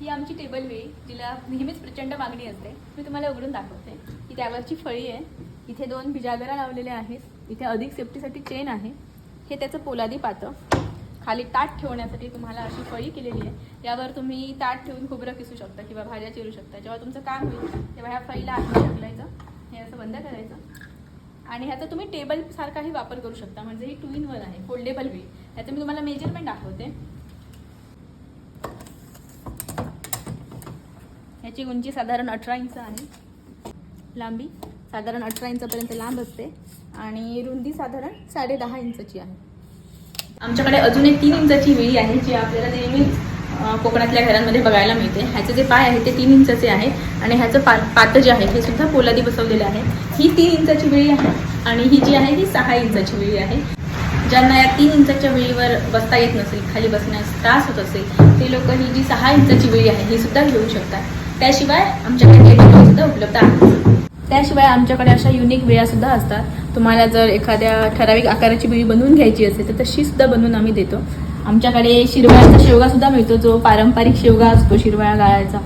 ही आमची टेबल वेळी जिला नेहमीच प्रचंड मागणी असते. मी तुम्हाला उघडून दाखवते. ही त्यावरची फळी आहे. इथे दोन बिजागरा लावलेल्या आहेत. इथे अधिक सेफ्टीसाठी चेन आहे. हे त्याचं पोलादी पातं. खाली ताट ठेवण्यासाठी तुम्हाला अशी फळी केलेली आहे. यावर तुम्ही ताट ठेवून खोबरं किसू शकता किंवा भाज्या चिरू शकता. जेव्हा तुमचं काम होईल तेव्हा ह्या फळीला आतमध्ये ढकलायचं हे असं बंद करायचं. आणि ह्याचा तुम्ही टेबल सारखाही वापर करू शकता. म्हणजे ही टू इन वन आहे. फोल्डेबल वे ह्याचं मी तुम्हाला मेजरमेंट दाखवते. याची उंची साधारण अठरा इंच आहे. लांबी साधारण अठरा इंचपर्यंत लांब असते आणि रुंदी साधारण साडे दहा इंचची आहे. आमच्याकडे अजून एक तीन इंचाची वेळी आहे जी आपल्याला नेहमीच कोकणातल्या घरांमध्ये बघायला मिळते. ह्याचे जे पाय आहे ते तीन इंचाचे आहे आणि ह्याचं पा पात जे आहे हे सुद्धा पोलादी बसवलेलं आहे. ही तीन इंचाची वेळी आहे आणि ही जी आहे ही सहा इंचाची वेळी आहे. ज्यांना या तीन इंचाच्या वेळीवर बसता येत नसेल खाली बसण्यास त्रास होत असेल ते लोक ही जी सहा इंचाची वेळी आहे ही सुद्धा घेऊ शकतात. त्याशिवाय आमच्याकडे टेबल सुद्धा उपलब्ध आहे. त्याशिवाय आमच्याकडे अशा युनिक वेळा सुद्धा असतात. तुम्हाला जर एखाद्या ठराविक आकाराची बिळी बनवून घ्यायची असेल तर तशी सुद्धा बनवून आम्ही देतो. आमच्याकडे शिरवाळ्याचा शेवगा सुद्धा मिळतो जो पारंपरिक शेवगा असतो शिरवाळा गाळाचा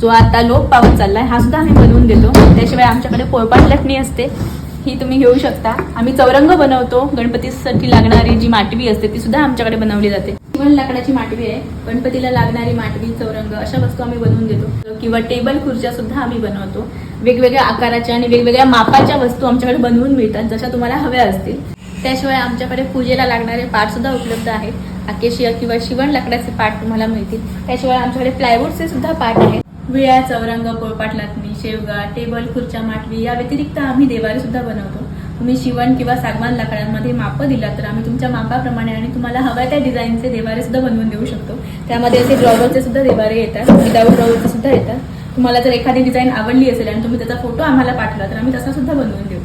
जो आता लोप पावत चाललाय हा सुद्धा आम्ही बनवून देतो. त्याशिवाय आमच्याकडे पोळपाट लटणी असते. ही तुम्ही घेऊ शकता. आम्ही चौरंग बनवतो. गणपतीसाठी लागणारी जी माटवी असते ती सुद्धा आमच्याकडे बनवली जाते. शिवण लाकडाची माटवी आहे. गणपतीला लागणारी माटवी चौरंग अशा वस्तू आम्ही बनवून देतो. किंवा टेबल खुर्च्या सुद्धा आम्ही बनवतो. वेगवेगळ्या आकाराच्या आणि वेगवेगळ्या मापाच्या वस्तू आमच्याकडे बनवून मिळतात जशा तुम्हाला हव्या असतील. त्याशिवाय आमच्याकडे पूजेला लागणारे पार्ट सुद्धा उपलब्ध आहेत. आकेशिया किंवा शिवण लाकडाचे पार्ट तुम्हाला मिळतील. त्याशिवाय आमच्याकडे प्लायवूडचे सुद्धा पार्ट आहेत. विळ्या चौरंग पोळपाट लाटणी शेवगा टेबल खुर्च्या माटवी या व्यतिरिक्त आम्ही देवारी सुद्धा बनवतो. तुम्ही शिवण किंवा सागवान लाकडांमध्ये मापं दिला तर आम्ही तुमच्या मापाप्रमाणे आणि तुम्हाला हव्या त्या डिझाईनचे देवारे सुद्धा बनवून देऊ शकतो. त्यामध्ये असे ड्रॉवरचे सुद्धा देवारे येतात विदाऊट ड्रॉवरचे सुद्धा येतात. तुम्हाला जर एखादी डिझाईन आवडली असेल आणि तुम्ही त्याचा फोटो आम्हाला पाठवला तर आम्ही तसा सुद्धा बनवून देऊ.